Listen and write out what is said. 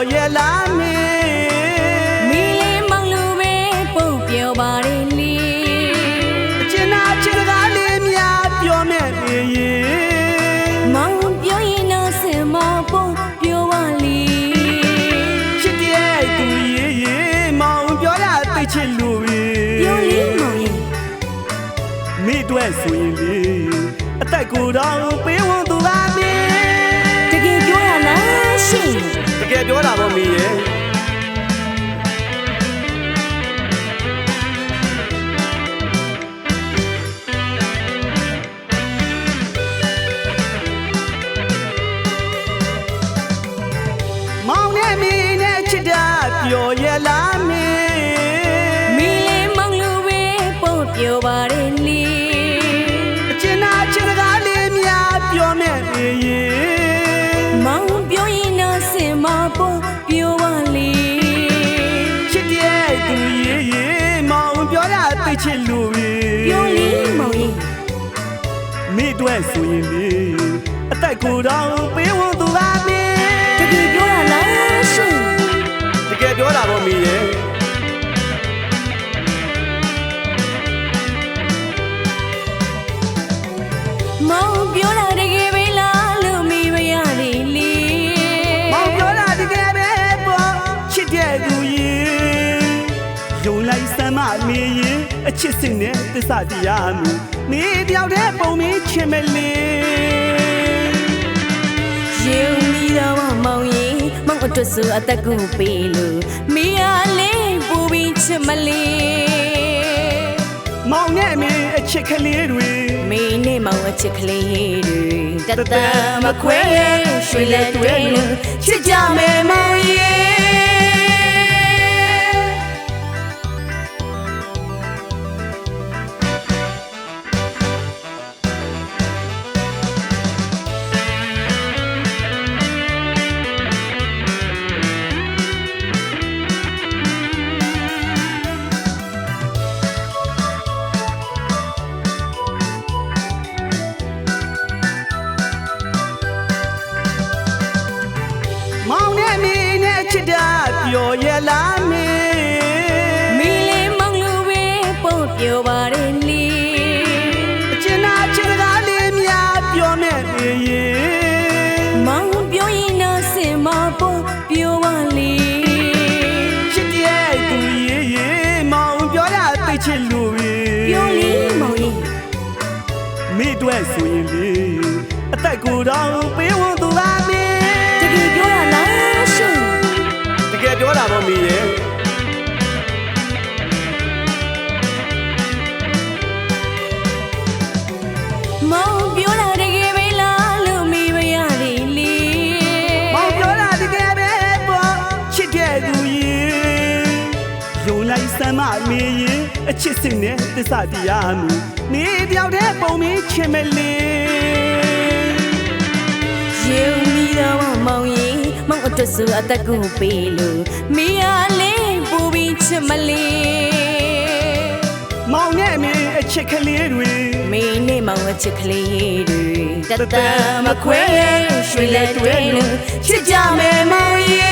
ပြော်ရဲ့လားမင်းမီလေးမောင်လူပဲပုံပြောပါတယ်လေအကျဉ်းနာချစ်စကားလေးများပြောမဲ့နေရင်မောင်ပြောရင်တော့စင်မပုံပြောပါလေချစ်တဲ့သူရေးရေးမောင်ပြောရသိချစ်လို့ရေပြောလေးမောင်ရဲ့မိအတွက်ဆိုရင်လေအသက်ကိုယ်တော်ပေးဝန် ပြောတာပေါ့မင်းရဲ့မောင်နဲ့မင်းနဲ့ချစ်တာပြော်ရဲ့လား ချစ်လို့ရေပြောလေးမောင်ရဲ့မိအတွက်ဆိုရင်လေအသက်ကိုယ်တော်ပေးဝန်သူပါမင်းတကယ်ပြောရလားရှင်တကယ်ပြောတာပေါ့မင်းရဲ့မောင်ပြောတာ အချစ်စင်နဲ့သစ္စာတရားမူနေတယောက်တည်းပုံမင်းချင်မလေးရင်မီတော့မောင်ရင်မောင်အတွက်ဆိုအသက်ကိုပေးလို့မိရလေးပူပြီးချစ်မလေးမောင်နဲ့မင်းအချစ်ကလေးတွေမင်းနဲ့မောင်အချစ်ကလေးတွေတတမခွဲရွှေလက်တွေလို့ချစ်ကြမယ်မောင်ရဲ့မော တာပြောရဲ့လားမင်းမီလေးမောင်လူပဲပုံပြောပါတယ်လေအကျဉ်းနာချစ်စကားလေးများပြောမဲ့နေရင်မောင်ပြောရင်တော့စင်မပုံပြောပါလေချစ်တဲ့သူရေးရေးမောင်ပြောရသိချစ်လို့ရေပြောလေးမောင်ရဲ့မိအတွက်ဆိုရင်လေအသက်ကိုယ်တော်ပေးဝ စမ်းမမင်းရင်အချစ်စင်နဲ့သစ္စာတရားမူနေတယောက်တည်းပုံမင်းချင်မလေးရင်မီတော့မောင်ရင်မောင်အတွက်ဆိုအသက်ကိုပေးလို့မိရလေးပူပြီးချစ်မလေးမောင်နဲ့မင်းအချစ်ကလေးတွေမင်းနဲ့မောင်အချစ်ကလေးတွေတတမခွဲရွှေလက်တွေလို့ချစ်ကြမယ်မောင်ရဲ့